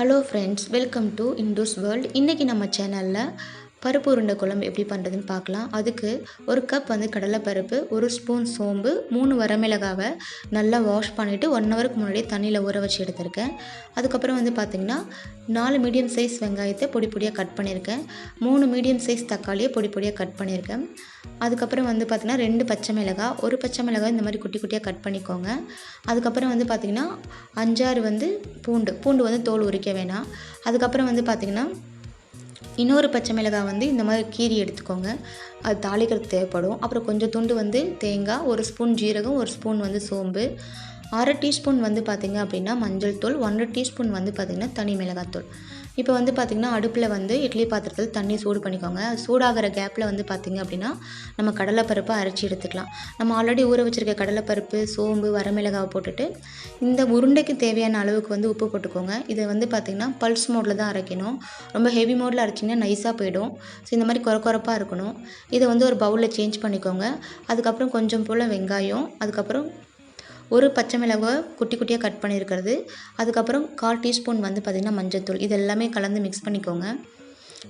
Hello friends welcome to Indos world இன்றைக்கி நம்ம சேனலில் பருப்பு உருண்டை குழம்பு எப்படி பண்ணுறதுன்னு பார்க்கலாம். அதுக்கு ஒரு கப் வந்து கடலைப்பருப்பு ஒரு ஸ்பூன் சோம்பு மூணு வரமிளகாவை நல்லா வாஷ் பண்ணிவிட்டு ஒன் ஹவருக்கு முன்னாடியே தண்ணியில் ஊற வச்சு எடுத்திருக்கேன். அதுக்கப்புறம் வந்து பார்த்திங்கன்னா நாலு மீடியம் சைஸ் வெங்காயத்தை பொடி பொடியாக கட் பண்ணியிருக்கேன். மூணு மீடியம் சைஸ் தக்காளியை பொடி பொடியாக கட் பண்ணியிருக்கேன். அதுக்கப்புறம் வந்து பார்த்திங்கன்னா ரெண்டு பச்சை மிளகாய் ஒரு பச்சை மிளகாய் இந்த மாதிரி குட்டி குட்டியாக கட் பண்ணிக்கோங்க. அதுக்கப்புறம் வந்து பார்த்திங்கன்னா அஞ்சாறு வந்து பூண்டு பூண்டு வந்து தோல் உரிக்க வேணாம். அதுக்கப்புறம் வந்து பார்த்திங்கன்னா இன்னொரு பச்சை மிளகாய் வந்து இந்த மாதிரி கீரி எடுத்துக்கோங்க. அது தாளிக்கிறதுக்கு தேவைப்படும். அப்புறம் கொஞ்சம் துண்டு வந்து தேங்காய் ஒரு ஸ்பூன் ஜீரகம் ஒரு ஸ்பூன் வந்து சோம்பு அரை டீஸ்பூன் வந்து பார்த்திங்க அப்படின்னா மஞ்சள் தூள் ஒன்றரை டீஸ்பூன் வந்து பார்த்திங்கன்னா தனி மிளகாத்தூள் இப்போ வந்து பார்த்திங்கன்னா அடுப்பில் வந்து இட்லி பாத்திரத்தில் தண்ணி சூடு பண்ணிக்கோங்க. சூடாகிற கேப்பில் வந்து பார்த்திங்க அப்படின்னா நம்ம கடலைப்பருப்பை அரைச்சி எடுத்துக்கலாம். நம்ம ஆல்ரெடி ஊற வச்சுருக்க கடலைப்பருப்பு சோம்பு வரமிளகாவை போட்டுட்டு இந்த உருண்டைக்கு தேவையான அளவுக்கு வந்து உப்பு போட்டுக்கோங்க. இதை வந்து பார்த்திங்கன்னா பல்ஸ் மோடில் தான் அரைக்கணும். ரொம்ப ஹெவி மோடில் அரைச்சிங்கன்னா நைஸாக போயிடும். ஸோ இந்த மாதிரி குறக்குறப்பாக இருக்கணும். இதை வந்து ஒரு பவுலில் சேஞ்ச் பண்ணிக்கோங்க. அதுக்கப்புறம் கொஞ்சம் போல் வெங்காயம் அதுக்கப்புறம் ஒரு பச்சை மிளகாய் குட்டி குட்டியாக கட் பண்ணியிருக்கிறது. அதுக்கப்புறம் கால் டீஸ்பூன் வந்து பார்த்திங்கன்னா மஞ்சத்தூள். இது எல்லாமே கலந்து மிக்ஸ் பண்ணிக்கோங்க.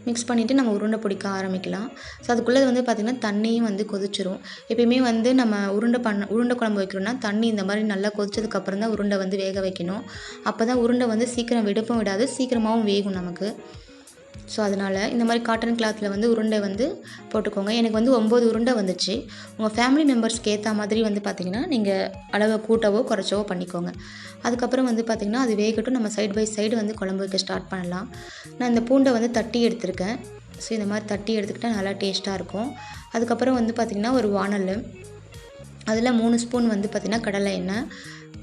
மிக்ஸ் பண்ணிவிட்டு நம்ம உருண்டை பிடிக்க ஆரம்பிக்கலாம். ஸோ அதுக்குள்ளே வந்து பார்த்திங்கன்னா தண்ணியும் வந்து கொதிச்சிரும். எப்பயுமே வந்து நம்ம உருண்டை பண்ண உருண்டை குழம்பு வைக்கிறோம்னா தண்ணி இந்த மாதிரி நல்லா கொதிச்சதுக்கப்புறம் தான் உருண்டை வந்து வேக வைக்கணும். அப்போ தான் உருண்டை வந்து சீக்கிரம் வெடுப்பும் விடாது சீக்கிரமாகவும் வேகும் நமக்கு. ஸோ அதனால் இந்த மாதிரி காட்டன் கிளாத்தில் வந்து உருண்டை வந்து போட்டுக்கோங்க. எனக்கு வந்து ஒம்பது உருண்டை வந்துச்சு. உங்கள் ஃபேமிலி மெம்பர்ஸ்க்கு ஏற்ற மாதிரி வந்து பார்த்திங்கன்னா நீங்கள் அளவை கூட்டவோ குறைச்சவோ பண்ணிக்கோங்க. அதுக்கப்புறம் வந்து பார்த்திங்கன்னா அது வேகட்டும். நம்ம சைடு பை சைடு வந்து குழம்பு வைக்க ஸ்டார்ட் பண்ணலாம். நான் இந்த பூண்டை வந்து தட்டி எடுத்திருக்கேன். ஸோ இந்த மாதிரி தட்டி எடுத்துக்கிட்டால் நல்லா டேஸ்ட்டாக இருக்கும். அதுக்கப்புறம் வந்து பார்த்திங்கன்னா ஒரு வானல். அதில் மூணு ஸ்பூன் வந்து பார்த்திங்கன்னா கடலை எண்ணெய்.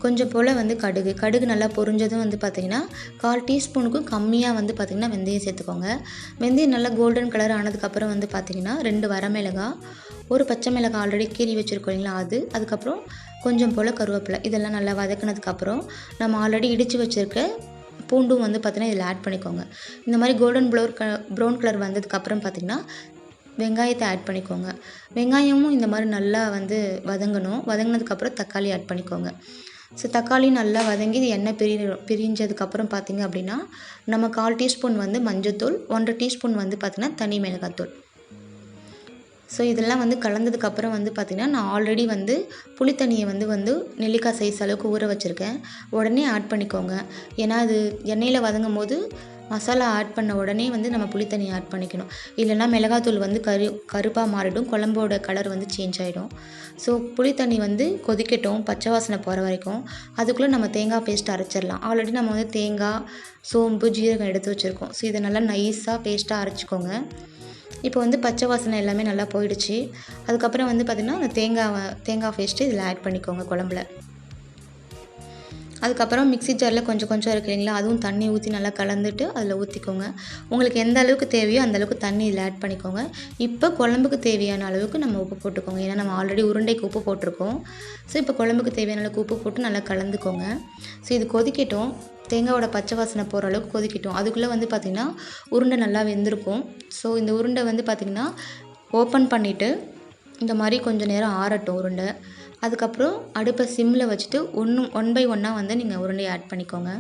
கொஞ்சம் போல் வந்து கடுகு. கடுகு நல்லா பொரிஞ்சதும் வந்து பார்த்திங்கன்னா கால் டீஸ்பூனுக்கும் கம்மியாக வந்து பார்த்திங்கன்னா வெந்தயம் சேர்த்துக்கோங்க. வெந்தயம் நல்லா கோல்டன் கலர் ஆனதுக்கப்புறம் வந்து பார்த்திங்கன்னா ரெண்டு வரமிளகாய் ஒரு பச்சை மிளகாய் ஆல்ரெடி கீறி வச்சுருக்கோம் இல்லைங்களா அது. அதுக்கப்புறம் கொஞ்சம் போல் கருவேப்பிலை. இதெல்லாம் நல்லா வதக்கினதுக்கப்புறம் நம்ம ஆல்ரெடி இடித்து வச்சுருக்க பூண்டும் வந்து பார்த்திங்கன்னா இதில் ஆட் பண்ணிக்கோங்க. இந்த மாதிரி கோல்டன் ப்ளோர் க ப்ரௌன் கலர் வந்ததுக்கப்புறம் பார்த்திங்கன்னா வெங்காயத்தை ஆட் பண்ணிக்கோங்க. வெங்காயமும் இந்த மாதிரி நல்லா வந்து வதங்கணும். வதங்கினதுக்கப்புறம் தக்காளி ஆட் பண்ணிக்கோங்க. ஸோ தக்காளி நல்லா வதங்கி இது எண்ணெய் பிரி பிரிஞ்சதுக்கப்புறம் பார்த்திங்க அப்படின்னா நம்ம கால் டீஸ்பூன் வந்து மஞ்சத்தூள் ஒன்றரை டீஸ்பூன் வந்து பார்த்திங்கன்னா தனி மிளகாத்தூள். ஸோ இதெல்லாம் வந்து கலந்ததுக்கப்புறம் வந்து பார்த்திங்கன்னா நான் ஆல்ரெடி வந்து புளித்தண்ணியை வந்து வந்து நெல்லிக்காய் சைஸ் அளவுக்கு ஊற வச்சுருக்கேன். உடனே ஆட் பண்ணிக்கோங்க. ஏன்னா அது எண்ணெயில் வதங்கும் போது மசாலா ஆட் பண்ண உடனே வந்து நம்ம புளித்தண்ணி ஆட் பண்ணிக்கணும். இல்லைன்னா மிளகாத்தூள் வந்து கரு கருப்பாக மாறிடும். குழம்போட கலர் வந்து சேஞ்ச் ஆகிடும் ஸோ புளித்தண்ணி வந்து கொதிக்கட்டும். பச்சை வாசனை போகிற வரைக்கும். அதுக்குள்ளே நம்ம தேங்காய் பேஸ்ட் அரைச்சிடலாம். ஆல்ரெடி நம்ம வந்து தேங்காய் சோம்பு ஜீரகம் எடுத்து வச்சுருக்கோம். ஸோ இதை நல்லா நைஸாக பேஸ்ட்டாக அரைச்சிக்கோங்க. இப்போ வந்து பச்சை வாசனை எல்லாமே நல்லா போயிடுச்சு. அதுக்கப்புறம் வந்து பார்த்திங்கன்னா அந்த தேங்காய் தேங்காய் பேஸ்ட்டு இதில் ஆட் பண்ணிக்கோங்க குழம்புல. அதுக்கப்புறம் மிக்ஸி ஜாரில் கொஞ்சம் கொஞ்சம் இருக்கு இல்லைங்களா அதுவும் தண்ணி ஊற்றி நல்லா கலந்துட்டு அதில் ஊற்றிக்கோங்க உங்களுக்கு எந்த அளவுக்கு தேவையோ அந்த அளவுக்கு தண்ணி இதில் ஆட் பண்ணிக்கோங்க. இப்போ குழம்புக்கு தேவையான அளவுக்கு நம்ம உப்பு போட்டுக்கோங்க. ஏன்னா நம்ம ஆல்ரெடி உருண்டைக்கு உப்பு போட்டிருக்கோம். ஸோ இப்போ குழம்புக்கு தேவையான அளவுக்கு உப்பு போட்டு நல்லா கலந்துக்கோங்க. ஸோ இது கொதிக்கட்டும். தேங்காவோட பச்சை வாசனை போகிற அளவுக்கு கொதிக்கட்டும். அதுக்குள்ளே வந்து பார்த்திங்கன்னா உருண்டை நல்லா வெந்திருக்கும். ஸோ இந்த உருண்டை வந்து பார்த்திங்கன்னா ஓப்பன் பண்ணிவிட்டு இந்த மாதிரி கொஞ்சம் நேரம் ஆறட்டும் உருண்டை. அதுக்கப்புறம் அடுப்பை சிம்மில் வச்சுட்டு ஒன்று ஒன் பை ஒன்னாக வந்து நீங்கள் உருண்டையை ஆட் பண்ணிக்கோங்க.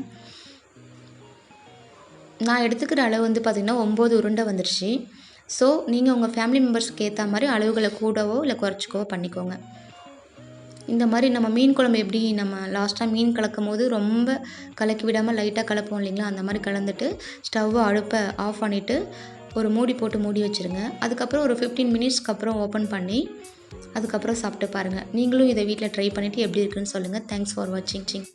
நான் எடுத்துக்கிற அளவு வந்து பார்த்திங்கன்னா ஒம்பது உருண்டை வந்துடுச்சு ஸோ நீங்கள் உங்கள் ஃபேமிலி மெம்பர்ஸ்க்கு ஏற்ற மாதிரி அளவுகளை கூடவோ இல்லை குறைச்சிக்கவோ பண்ணிக்கோங்க. இந்த மாதிரி நம்ம மீன் குழம்பு எப்படி நம்ம லாஸ்ட்டாக மீன் கலக்கும் போது ரொம்ப கலக்கி விடாமல் லைட்டாக கலப்போம் இல்லைங்களா? அந்த மாதிரி கலந்துட்டு ஸ்டவ்வை அடுப்பை ஆஃப் பண்ணிவிட்டு ஒரு மூடி போட்டு மூடி வச்சுருங்க. அதுக்கப்புறம் ஒரு ஃபிஃப்டீன் மினிட்ஸ்க்கு அப்புறம் ஓப்பன் பண்ணி அதுக்கப்புறம் சாப்பிட்டு பாருங்கள் நீங்களும் இதை வீட்டில் ட்ரை பண்ணிவிட்டு எப்படி இருக்குன்னு சொல்லுங்கள் தேங்க்ஸ் ஃபார் வாட்சிங் சிங்